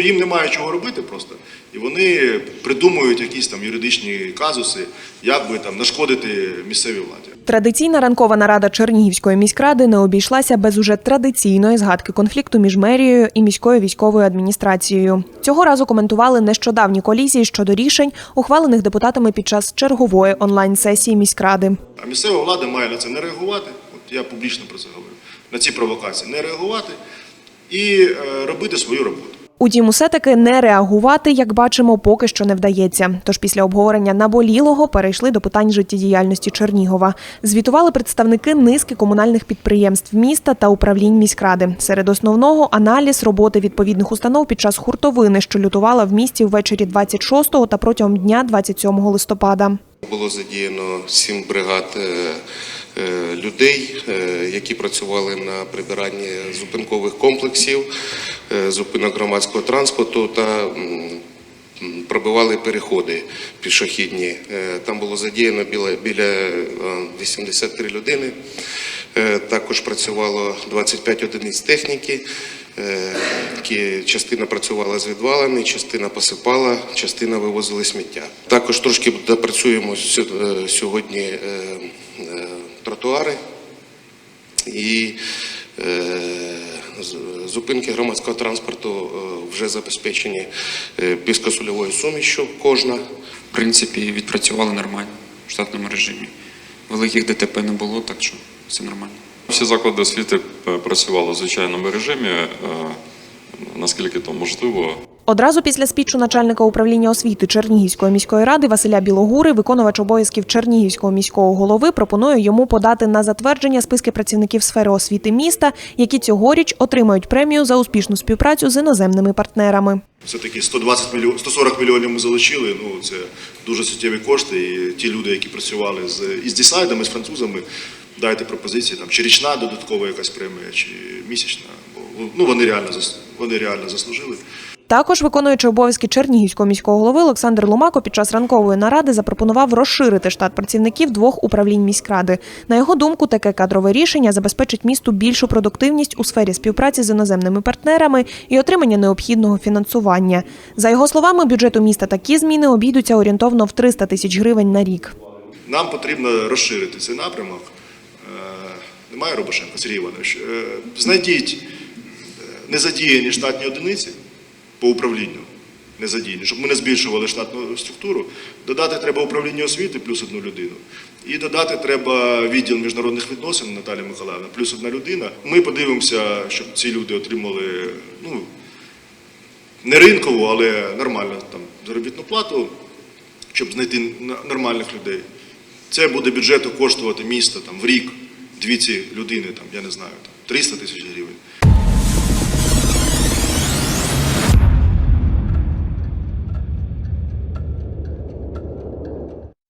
Їм немає чого робити просто, і вони придумують якісь там юридичні казуси, як би там нашкодити місцевій владі. Традиційна ранкова нарада Чернігівської міськради не обійшлася без уже традиційної згадки конфлікту між мерією і міською військовою адміністрацією. Цього разу коментували нещодавні колізії щодо рішень, ухвалених депутатами під час чергової онлайн-сесії міськради. А місцева влада має на це не реагувати. От я публічно про це говорю. На ці провокації не реагувати і е, робити свою роботу. Утім, усе таки не реагувати, як бачимо, поки що не вдається. Тож після обговорення наболілого перейшли до питань життєдіяльності Чернігова. Звітували представники низки комунальних підприємств міста та управлінь міськради. Серед основного аналіз роботи відповідних установ під час хуртовини, що лютувала в місті ввечері 26 та протягом дня 27 листопада. Було задіяно сім бригад е, е, людей, е, які працювали на прибиранні зупинкових комплексів, зупинок громадського транспорту та пробивали переходи пішохідні. Там було задіяно біля, біля е, 83 людини. Також працювало 25 одиниць техніки. Е, частина працювала з відвалами, частина посипала, частина вивозили сміття. Також трошки допрацюємо е, сьогодні е, тротуари і зупинки громадського транспорту вже забезпечені піскосольовою сумішю кожна. В принципі, відпрацювали нормально в штатному режимі. Великих ДТП не було, так що все нормально. Всі заклади освіти е, працювали в звичайному режимі, е, наскільки то можливо. Одразу після спічу начальника управління освіти Чернігівської міської ради Василя Білогури, виконувач обов'язків Чернігівського міського голови, пропонує йому подати на затвердження списки працівників сфери освіти міста, які цьогоріч отримають премію за успішну співпрацю з іноземними партнерами. Все-таки 120 мільйон, 140 мільйонів ми залучили. Ну це дуже суттєві кошти. І ті люди, які працювали з із десайдами, з французами, дайте пропозиції там чи річна додаткова якась премія, чи місячна. Бо ну вони реально вони реально заслужили. Також виконуючи обов'язки Чернігівського міського голови Олександр Ломако під час ранкової наради запропонував розширити штат працівників двох управлінь міськради. На його думку, таке кадрове рішення забезпечить місту більшу продуктивність у сфері співпраці з іноземними партнерами і отримання необхідного фінансування. За його словами, бюджету міста такі зміни обійдуться орієнтовно в 300 тисяч гривень на рік. Нам потрібно розширити цей напрямок. Е, Немає Робошенка, Сергій Іванович. Е, Знайдіть е, незадіяні штатні одиниці по управлінню. Незадіяні, щоб ми не збільшували штатну структуру. Додати треба управління освіти плюс одну людину. І додати треба відділ міжнародних відносин Наталія Миколаївна, плюс одна людина. Ми подивимося, щоб ці люди отримали ну, не ринкову, але нормальну там, заробітну плату, щоб знайти нормальних людей. Це буде бюджету коштувати місто там, в рік дві людини, там, я не знаю, там, 300 тисяч гривень.